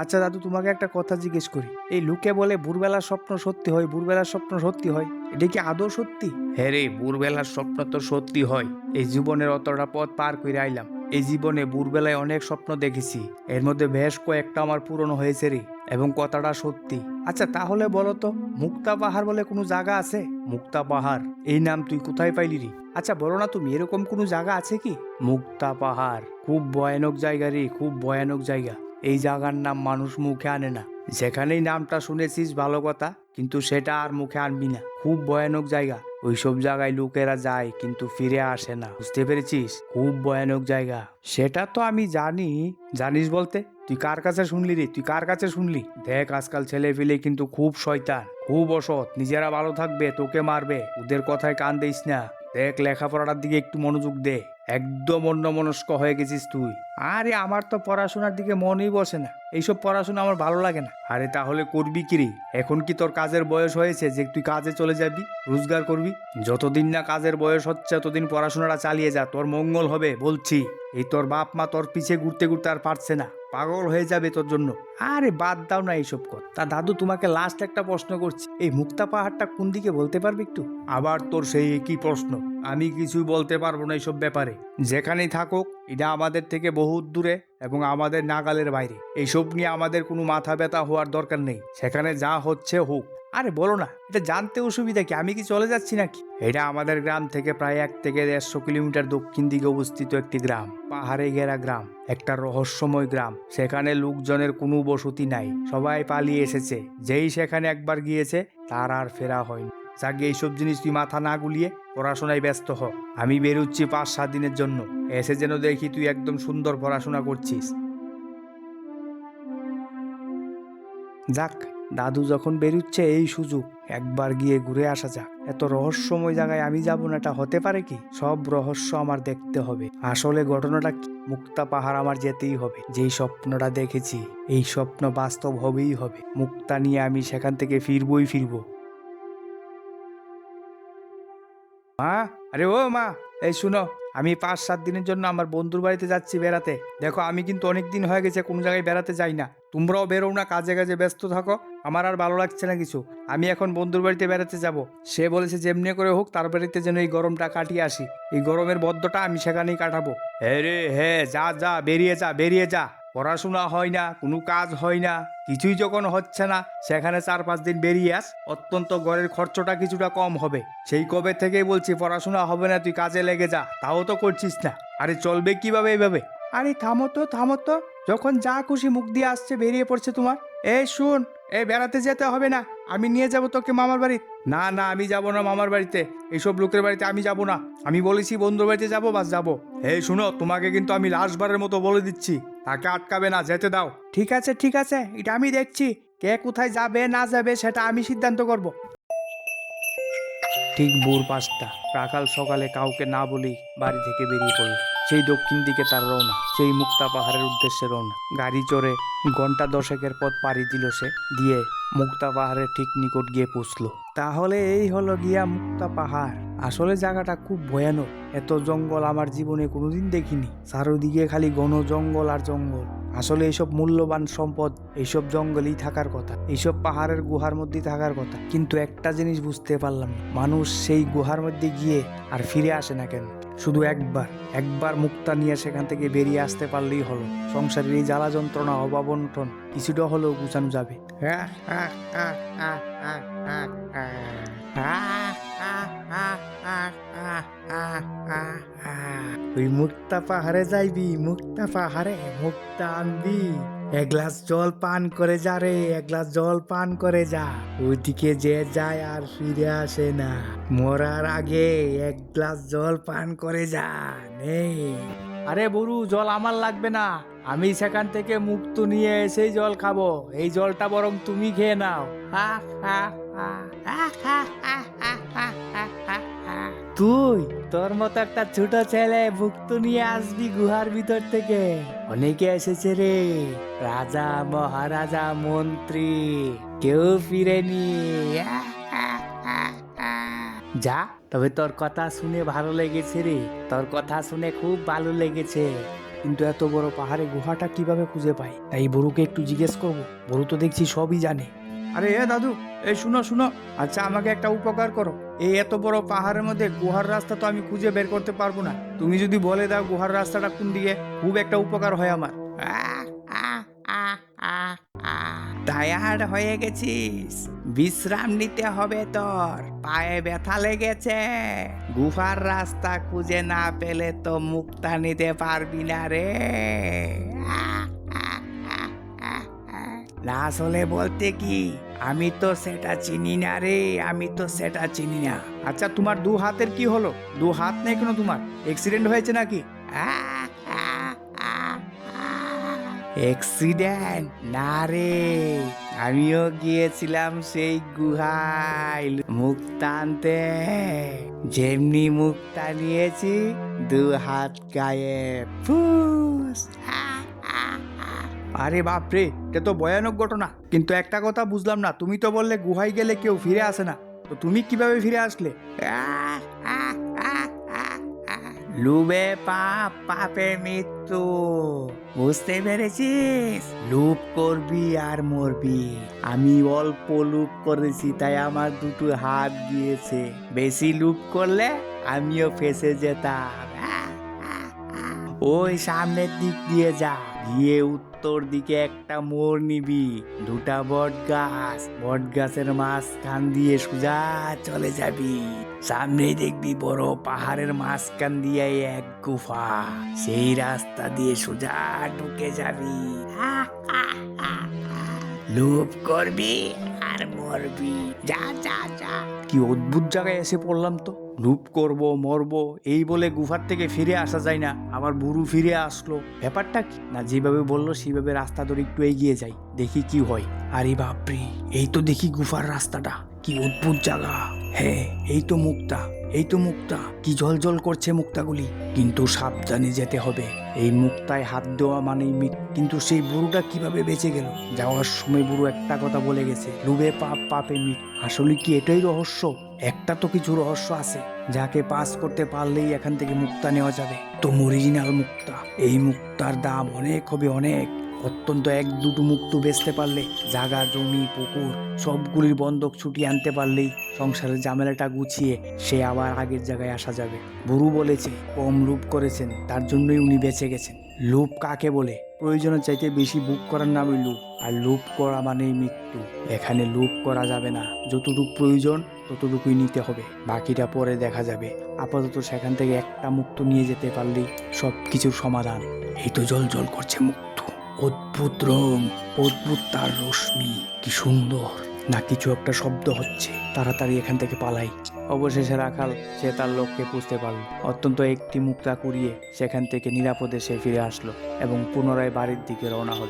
আচ্ছা দাদু তোমাকে একটা কথা জিজ্ঞেস করি। এই লুকে বলে ভোরবেলার স্বপ্ন সত্যি হয় ভোরবেলার স্বপ্ন সত্যি হয়। এটা কি আদৌ সত্যি? হ্যাঁ রে ভোরবেলার স্বপ্ন তো সত্যি হয়। এই জীবনের অতটা পথ পার করে আইলাম। এই জীবনে ভোরবেলায় অনেক স্বপ্ন দেখেছি। এর মধ্যে বেশ কয়েকটা আমার পূরণ হয়েছে রে এবং কথাটা সত্যি। আচ্ছা তাহলে বলো তো মুক্তা পাহাড় বলে কোনো জায়গা আছে? মুক্তা পাহাড়? এই নাম তুই কোথায় পাইলি রে? আচ্ছা বলো না তুমি এরকম কোনো জায়গা আছে কি? মুক্তা পাহাড়? খুব ভয়ানক জায়গা রে খুব ভয়ানক জায়গা। এই জায়গার নাম মানুষ মুখে আনে না। যেখানেই নামটা শুনেছিস, ভালো কথা, কিন্তু সেটা আর মুখে আনবি না। খুব ভয়ানক জায়গা। ওইসব জায়গায় লোকেরা যায়, কিন্তু ফিরে আসে না। বুঝতে পেরেছিস? খুব ভয়ানক জায়গা। সেটা তো আমি জানি। জানিস বলতে? তুই কার কাছে শুনলি রে? তুই কার কাছে শুনলি? দেখ, আজকাল ছেলে ফেলে কিন্তু খুব শয়তান। খুব অসৎ। নিজেরা ভালো থাকবে, তোকে মারবে। ওদের কথায় কান দিস না। দেখ, লেখাপড়াটার দিকে একটু মনোযোগ দে। একদম অন্যমনস্ক হয়ে গেছিস তুই। আরে আমার তো পড়াশোনার দিকে মনই বসে না। এইসব পড়াশোনা আমার ভালো লাগে না। আরে তাহলে করবি কি রে? এখন কি তোর কাজের বয়স হয়েছে যে তুই কাজে চলে যাবি? রোজগার করবি? যতদিন না কাজের বয়স হচ্ছে, ততদিন পড়াশোনাটা চালিয়ে যা। তোর মঙ্গল হবে, বলছি। এই তোর বাপ মা তোর পিছে ঘুরতে ঘুরতে আর পারছে না। পাগল হয়ে যাবে তোর জন্য। আরে বাদ দাও না এইসব কর। তা দাদু তোমাকে লাস্ট একটা প্রশ্ন করছি। এই মুক্তা পাহাড়টা কোন দিকে বলতে পারবি একটু? আবার তোর সেই একই প্রশ্ন। আমি কিছুই বলতে পারব না এইসব ব্যাপারে। যেখানেই থাকুক, এটা আমাদের থেকে বহুত দূরে। এবং আমাদের নাগালের বাইরে। এইসব নিয়ে আমাদের কোনো মাথা ব্যথা হওয়ার দরকার নেই। সেখানে যা হচ্ছে হোক। আরে বলো না, এটা জানতে অসুবিধা কি? আমি কি চলে যাচ্ছি নাকি? এটা আমাদের গ্রাম থেকে প্রায় এক থেকে দেড়শো কিলোমিটার দক্ষিণ দিকে অবস্থিত একটি গ্রাম। পাহাড়ে ঘেরা গ্রাম, একটা রহস্যময় গ্রাম। সেখানে লোকজনের কোনো বসতি নাই। সবাই পালিয়ে এসেছে। যেই সেখানে একবার গিয়েছে, তার আর ফেরা হয়নি। যাকে এইসব জিনিস তুই মাথা না গুলিয়ে পড়াশোনায় ব্যস্ত হ। আমি বেরোচ্ছি পাঁচ, সাত দিনের জন্য। এসে যেন দেখি তুই একদম সুন্দর পড়াশোনা করছিস। যাক, দাদু যখন বেরুচ্ছে এই সুযোগ, একবার গিয়ে ঘুরে আসা যাক। এত রহস্যময় জায়গায় আমি যাব না, এটা হতে পারে কি? সব রহস্য আমার দেখতে হবে। আসলে ঘটনাটা? মুক্তা পাহাড় আমার যেতেই হবে। যেই স্বপ্নটা দেখেছি, এই স্বপ্ন বাস্তব হবেই হবে। মুক্তা নিয়ে আমি সেখান থেকে ফিরবই ফিরবো। মা? আরে ও মা, এই শুনো, আমি পাঁচ, সাত দিনের জন্য আমার বন্ধুর বাড়িতে যাচ্ছি বেড়াতে। দেখো, আমি কিন্তু অনেক দিন হয়ে গেছে কোনো জায়গায় বেড়াতে যাই না। তোমরাও বেরো না, কাজে কাজে ব্যস্ত থাকো। আমার আর ভালো লাগছে না কিছু। আমি এখন বন্ধুর বাড়িতে বেড়াতে যাব। সে বলেছে যেমনি করে হোক, তার বাড়িতে যেন এই গরমটা কাটিয়ে আসি। এই গরমের বদ্ধটা আমি সেখানেই কাটাবো। হ্যাঁ রে হ্যাঁ যা যা, বেরিয়ে যা বেরিয়ে যা। পড়াশোনা হয় না, কোনো কাজ হয় না, কিছুই যখন হচ্ছে না, সেখানে চার পাঁচ দিন বেরিয়ে আস, অত্যন্ত ঘরের খরচটা কিছুটা কম হবে। সেই কবে থেকেই বলছি, পড়াশোনা হবে না, তুই কাজে লেগে যা, তাও তো করছিস না। আরে, চলবে কীভাবে এইভাবে আরে, থামো তো থামো তো, যখন যা খুশি মুখ দিয়ে আসছে, বেরিয়ে পড়ছে তোমার। এই, শুন, এই বেড়াতে যেতে হবে না আমি নিয়ে যাব তোকে মামার বাড়ি? না না, আমি যাব না মামার বাড়িতে। এইসব লোকের বাড়িতে আমি যাব না। আমি বলেছি বন্ধুর বাড়িতে যাব, বাস যাব। এই শুনো, তোমাকে কিন্তু আমি লাস্টবারের মতো বলে দিচ্ছি। তাকে আটকাবে না, যেতে দাও। ঠিক আছে ঠিক আছে, এটা আমি দেখছি। কে কোথায় যাবে, না যাবে, সেটা আমি সিদ্ধান্ত করব। ঠিক ভোর পাঁচটা। প্রাকাল সকালে কাউকে না বলি বাড়ি থেকে বেরিয়ে পড়ল। সেই দক্ষিণ দিকে তার রওনা, সেই মুক্তা পাহাড়ের উদ্দেশ্যে রওনা। গাড়ি চড়ে ঘণ্টা দশেকের পথ পাড়ি দিল সে, দিয়ে মুক্তা পাহাড়ের ঠিক নিকট গিয়ে পৌঁছলো। তাহলে এই হলো গিয়া মুক্তা পাহাড়। আসলে জায়গাটা খুব ভয়ানক এত জঙ্গল আমার জীবনে কোনোদিন দেখিনি চারোদিকে খালি ঘন জঙ্গল আর জঙ্গল আসলে এইসব মূল্যবান সম্পদ এইসব জঙ্গলেই থাকার কথা এইসব পাহাড়ের গুহার মধ্যেই থাকার কথা কিন্তু একটা জিনিস বুঝতে পারলাম না মানুষ সেই গুহার মধ্যে গিয়ে আর ফিরে আসে না কেন শুধু একবার একবার মুক্তা নিয়ে সেখান থেকে বেরিয়ে আসতে পারলেই হলো সংসারের এই জ্বালা যন্ত্রণা অভাবন্টন কিছুটা হলেও গুছানো যাবে ওই মুক্তা পাহাড়ে যাইবি মুক্তা পাহাড়ে মুক্তা আনবি। এক গ্লাস জল পান করে যা রে এক গ্লাস জল পান করে যা। ওইদিকে যে যায় আর ফিরে আসে না। মরার আগে এক গ্লাস জল পান করে যা নেই আরে বরু জল আমার লাগবে না। আমি সেখান থেকে মুক্ত নিয়ে এসে জল খাব। এই জলটা বরং তুমি খেয়ে নাও। হা হা হা হা হা হা তুই, তোর মতো একটা ছোট ছেলে ভুক্ত নিয়ে আসবি গুহার ভিতর থেকে। অনেকে এসেছে রে, রাজা, মহারাজা, মন্ত্রী, কেউ ফিরেনি। যা, তবে তোর কথা শুনে ভালো লেগেছে রে। তোর কথা শুনে খুব ভালো লেগেছে। কিন্তু এত বড় পাহাড়ে গুহাটা কীভাবে খুঁজে পাই? তাই বরুকে একটু জিজ্ঞেস করব। বরু তো দেখছি সবই জানে। আরে এ দাদু এই শুনো শুনো। আচ্ছা আমাকে একটা উপকার করো। এই এত বড় পাহাড়ের মধ্যে গুহার রাস্তা তো আমি খুঁজে বের করতে পারব না। তুমি যদি বলে দাও গুহার রাস্তাটা কোন দিকে, খুব একটা উপকার হয় আমার। টায়ার্ড হয়ে গেছিস। বিশ্রাম নিতে হবে তোর। পায়ে ব্যথা লেগেছে। গুহার রাস্তা খুঁজে না পেলে তো মুক্তা নিতে পারবি না রে। না আসলে বলতে কি? আমি তো সেটা চিনি না রে আমি তো সেটা চিনি না। আচ্ছা তোমার দু হাতের কি হলো? দু হাত নেই কোনো তোমার? অ্যাক্সিডেন্ট হয়েছে নাকি? অ্যাক্সিডেন্ট না রে আমিও গিয়েছিলাম সেই গুহায় মুক্তা আনতে যেমনি মুক্তা নিয়েছি দু হাত গায়ে ফুস! আরে বাপরে, এটা তো ভয়ানক ঘটনা। কিন্তু একটা কথা বুঝলাম না, তুমি তো বললে গুহায় গেলে কেউ ফিরে আসে না। তো তুমি কীভাবে ফিরে আসলে? লুবে পাপ, পাপে মৃত্যু। বুঝতে পেরেছিস? লুপ করবি আর মরবি। আমি অল্প লুপ করেছি, তাই আমার দুটো হাত দিয়েছে বেশি লুপ করলে আমিও ফেসে যেতাম। ওই সামনের দিক দিয়ে যা, গিয়ে উত্তর দিকে একটা মোড় নিবি। দুটা বট গাছ, বট গাছের মাঝখান দিয়ে সোজা চলে যাবি। সামনেই দেখবি বড় পাহাড়ের মাঝখান দিয়ে এক গুফা। সেই রাস্তা দিয়ে সোজা ঢুকে যাবি। লোভ করবি আর মরবি। যা যা যা। কি অদ্ভুত জায়গায় এসে পড়লাম তো। লুপ করব, মরব, এই বলে গুফার থেকে ফিরে আসা যায় না। আবার বুড়ু ফিরে আসলো। ব্যাপারটা কি? না, যেভাবে বলল, সেইভাবে রাস্তা ধরে একটু এগিয়ে যাই, দেখি কি হয়। আরে বাপরে, এই তো দেখি গুফার রাস্তাটা। কি অদ্ভুত জায়গা। হ্যাঁ এই তো মুক্তা এই তো মুক্তা কি জল জল করছে মুক্তাগুলি কিন্তু সাবধানে যেতে হবে। এই মুক্তায় হাত দেওয়া মানেই কিন্তু সেই বুড়োটা কীভাবে বেঁচে গেল? যাওয়ার সময় বুড়ো একটা কথা বলে গেছে। লুবে পাপ, পাপে মৃত্যু। আসলে কি এটাই রহস্য? একটা তো কিছু রহস্য আছে, যাকে পাস করতে পারলেই এখান থেকে মুক্তা নেওয়া যাবে। তো অরিজিনাল মুক্তা। এই মুক্তার দাম অনেক হবে, অনেক। অত্যন্ত এক দুটো মুক্ত বেচতে পারলে, জাগা, জমি, পুকুর, সবগুলির বন্ধক ছুটি আনতে পারলেই সংসারের ঝামেলাটা গুছিয়ে সে আবার আগের জায়গায় আসা যাবে। বুড়ু বলেছে, কম লুপ করেছেন, তার জন্যই উনি বেঁচে গেছেন। লুপ কাকে বলে? প্রয়োজনের চাইতে বেশি বুক করার নামই লুপ আর লুপ করা মানেই মৃত্যু। এখানে লুপ করা যাবে না। যতটুকু প্রয়োজন ততটুকুই নিতে হবে। বাকিটা পরে দেখা যাবে। আপাতত সেখান থেকে একটা মুক্ত নিয়ে যেতে পারলেই সব কিছুর সমাধান। এই তো জল জল করছে মুক্ত। অদ্ভুত রং, অদ্ভুত তার রশ্মি। কি সুন্দর। না, কিছু একটা শব্দ হচ্ছে। তাড়াতাড়ি এখান থেকে পালাই। অবশেষে রাখাল, সে তার লক্ষ্যে পুষতে পারল। অত্যন্ত একটি মুক্তা কুড়িয়ে সেখান থেকে নিরাপদে সে ফিরে আসলো এবং পুনরায় বাড়ির দিকে রওনা হল।